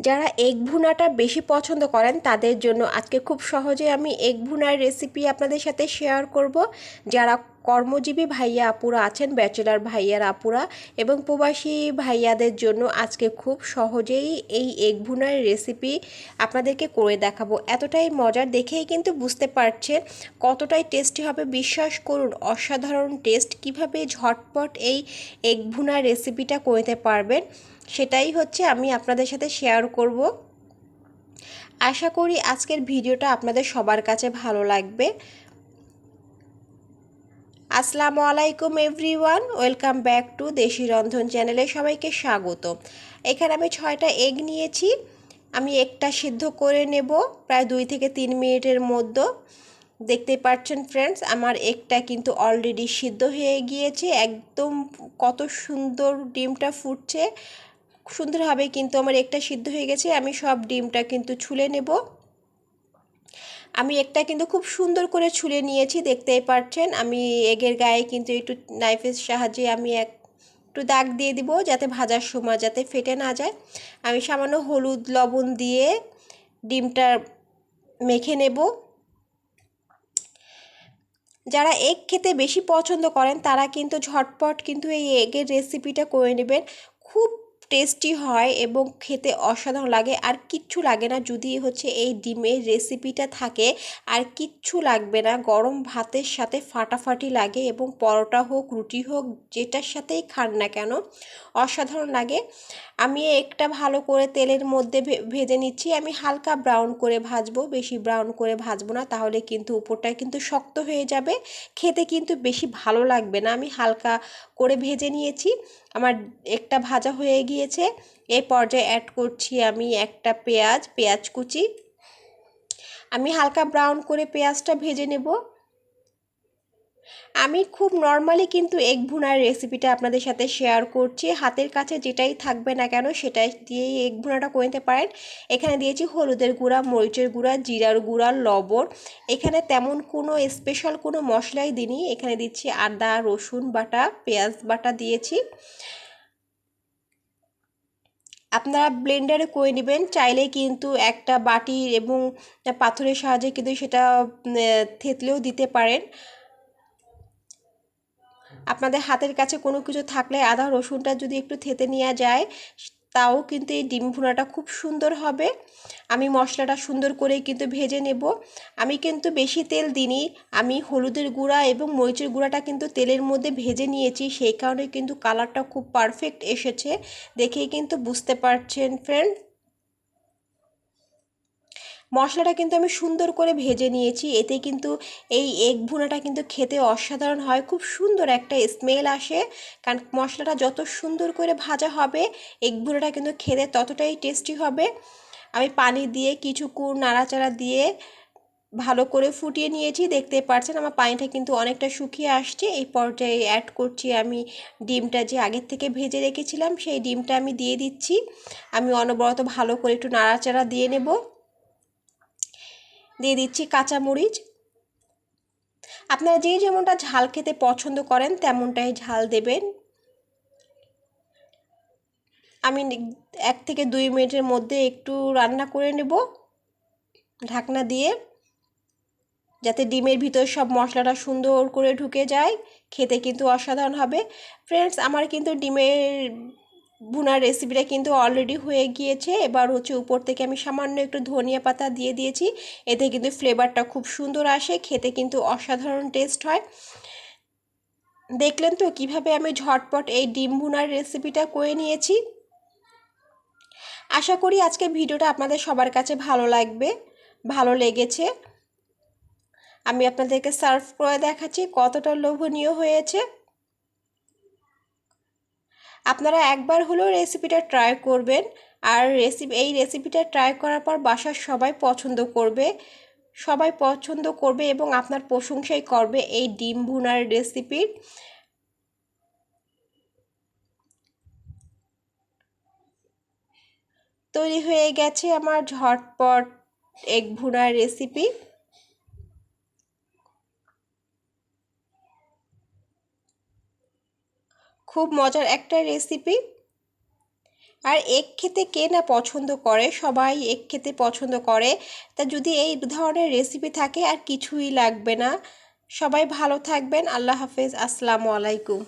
যারা এগ ভুনাটা বেশি পছন্দ করেন, তাদের জন্য আজকে খুব সহজে আমি এগ ভুনার রেসিপি আপনাদের সাথে শেয়ার করব। যারা কর্মজীবী ভাইয়া আপুরা আছেন, ব্যাচেলার ভাইয়ার আপুরা এবং প্রবাসী ভাইয়াদের জন্য আজকে খুব সহজেই এই এগ ভুনার রেসিপি আপনাদেরকে করে দেখাবো। এতটাই মজার দেখেই কিন্তু বুঝতে পারছেন কতটাই টেস্টি হবে। বিশ্বাস করুন, অসাধারণ টেস্ট কীভাবে ঝটপট এই এগ ভুনার রেসিপিটা করতে পারবেন সেটাই হচ্ছে আমি আপনাদের সাথে শেয়ার করব। আশা করি আজকের ভিডিওটা আপনাদের সবার কাছে ভালো লাগবে। আসসালামু আলাইকুম এভরিওয়ান, ওয়েলকাম ব্যাক টু দেশি রন্ধন চ্যানেলে সবাইকে স্বাগত। এখানে আমি ছয়টা এগ নিয়েছি, আমি একটা সিদ্ধ করে নেব, প্রায় দুই থেকে তিন মিনিটের মধ্যে। দেখতে পাচ্ছেন ফ্রেন্ডস আমার একটা কিন্তু অলরেডি সিদ্ধ হয়ে গিয়েছে, একদম কত সুন্দর ডিমটা ফুটছে। সুন্দরভাবে কিন্তু আমার একটা সিদ্ধ হয়ে গেছে, আমি সব ডিমটা কিন্তু ছুলে নেব। আমি একটা কিন্তু খুব সুন্দর করে ছুলে নিয়েছি, দেখতেই পাচ্ছেন আমি এগের গায়ে কিন্তু একটু নাইফের সাহায্যে আমি এক একটু দাগ দিয়ে দিব যাতে ভাজার সময় যাতে ফেটে না যায়। আমি সামান্য হলুদ, লবণ দিয়ে ডিমটা মেখে নেব। যারা এগ খেতে বেশি পছন্দ করেন, তারা কিন্তু ঝটপট কিন্তু এই এগের রেসিপিটা করে নেবেন। খুব টেস্টি হয় এবং খেতে অসাধারণ লাগে। আর কিচ্ছু লাগে না যদি হচ্ছে এই ডিমের রেসিপিটা থাকে। আর কিচ্ছু লাগবে না। গরম ভাতের সাথে ফাটাফাটি লাগে এবং পরোটা হোক, রুটি হোক, যেটার সাথেই খান না কেন, অসাধারণ লাগে। আমি একটা ভালো করে তেলের মধ্যে ভেজে নিচ্ছি। আমি হালকা ব্রাউন করে ভাজবো। বেশি ব্রাউন করে ভাজবো না। তাহলে কিন্তু উপরটা কিন্তু শক্ত হয়ে যাবে। খেতে কিন্তু বেশি ভালো লাগবে না। আমি হালকা করে ভেজে নিয়েছি। আমার একটা ভাজা হয়ে গিয়েছে এই পর্যায়ে অ্যাড করছি আমি একটা পেঁয়াজ পেঁয়াজ কুচি। আমি হালকা ব্রাউন করে পেঁয়াজটা ভেজে নেব। আমি খুব নর্মালি কিন্তু এগ ভুনার রেসিপিটা আপনাদের সাথে শেয়ার করছি। হাতের কাছে যেটাই থাকবে না কেন সেটাই দিয়েই এগ ভুনাটা করে নিতে পারেন। এখানে দিয়েছি হলুদের গুঁড়া, মরিচের গুঁড়া, জিরার গুঁড়া, লবণ। এখানে তেমন কোনো স্পেশাল কোনো মশলাই দিইনি। এখানে দিচ্ছি আদা, রসুন বাটা, পেঁয়াজ বাটা দিয়েছি। আপনারা ব্লেন্ডারে করে নেবেন। চাইলে কিন্তু একটা বাটি এবং পাথরের সাহায্যে কিন্তু সেটা থেতলেও দিতে পারেন। আপনাদের হাতের কাছে কোনো কিছু থাকলে আদা, রসুনটা যদি একটু থেতে নেওয়া যায় তাও কিন্তু এই ডিম ভুনাটা খুব সুন্দর হবে। আমি মশলাটা সুন্দর করে কিন্তু ভেজে নেব। আমি কিন্তু বেশি তেল দিনি আমি হলুদের গুঁড়া এবং মরিচের গুঁড়াটা কিন্তু তেলের মধ্যে ভেজে নিয়েছি। সেই কারণে কিন্তু কালারটা খুব পারফেক্ট এসেছে। দেখেই কিন্তু বুঝতে পারছেন ফ্রেন্ড মশলাটা কিন্তু আমি সুন্দর করে ভেজে নিয়েছি। এতে কিন্তু এই এগ ভুনাটা কিন্তু খেতে অসাধারণ হয়। খুব সুন্দর একটা স্মেল আসে। কারণ মশলাটা যত সুন্দর করে ভাজা হবে, এগ ভুনাটা কিন্তু খেতে ততটাই টেস্টি হবে। আমি পানি দিয়ে কিছুক্ষণ নাড়াচাড়া দিয়ে ভালো করে ফুটিয়ে নিয়েছি। দেখতে পাচ্ছেন আমার পানিটা কিন্তু অনেকটা শুকিয়ে আসছে। এই পর্যায়ে অ্যাড করছি আমি ডিমটা যে আগের থেকে ভেজে রেখেছিলাম, সেই ডিমটা আমি দিয়ে দিচ্ছি। আমি অনবরত ভালো করে একটু নাড়াচাড়া দিয়ে নেব। দিয়ে দিচ্ছি কাঁচামরিচ। আপনারা যে যেমনটা ঝাল খেতে পছন্দ করেন, তেমনটাই ঝাল দেবেন। আমি এক থেকে দুই মিনিটের মধ্যে একটু রান্না করে নেব, ঢাকনা দিয়ে, যাতে ডিমের ভিতর সব মশলাটা সুন্দর করে ঢুকে যায়, খেতে কিন্তু অসাধারণ হবে। ফ্রেন্ডস, আমার কিন্তু ডিমের ভুনার রেসিপিটা কিন্তু অলরেডি হয়ে গিয়েছে। এবার হচ্ছে উপর থেকে আমি সামান্য একটু ধনিয়া পাতা দিয়ে দিয়েছি। এতে কিন্তু ফ্লেভারটা খুব সুন্দর আসে, খেতে কিন্তু অসাধারণ টেস্ট হয়। দেখলেন তো কীভাবে আমি ঝটপট এই ডিম ভুনার রেসিপিটা করে নিয়েছি? আশা করি আজকে ভিডিওটা আপনাদের সবার কাছে ভালো লাগবে, ভালো লেগেছে। আমি আপনাদেরকে সার্ভ করে দেখাচ্ছি কতটা লোভনীয় হয়েছে। আপনারা একবার হলেও রেসিপিটা ট্রাই করবেন। আর রেসিপি এই রেসিপিটা ট্রাই করার পর বাসার সবাই পছন্দ করবে। সবাই পছন্দ করবে এবং আপনার প্রশংসাই করবে এই ডিম ভুনার রেসিপির তৈরি হয়ে গেছে আমার ঝটপট এগ ভুনার রেসিপি খুব মজার একটা রেসিপি আর এক খেতে কে না পছন্দ করে? সবাই এক খেতে পছন্দ করে। তা যদি এই ধরনের রেসিপি থাকে, আর কিছুই লাগবে না। সবাই ভালো থাকবেন। আল্লাহ হাফেজ। আসসালামু আলাইকুম।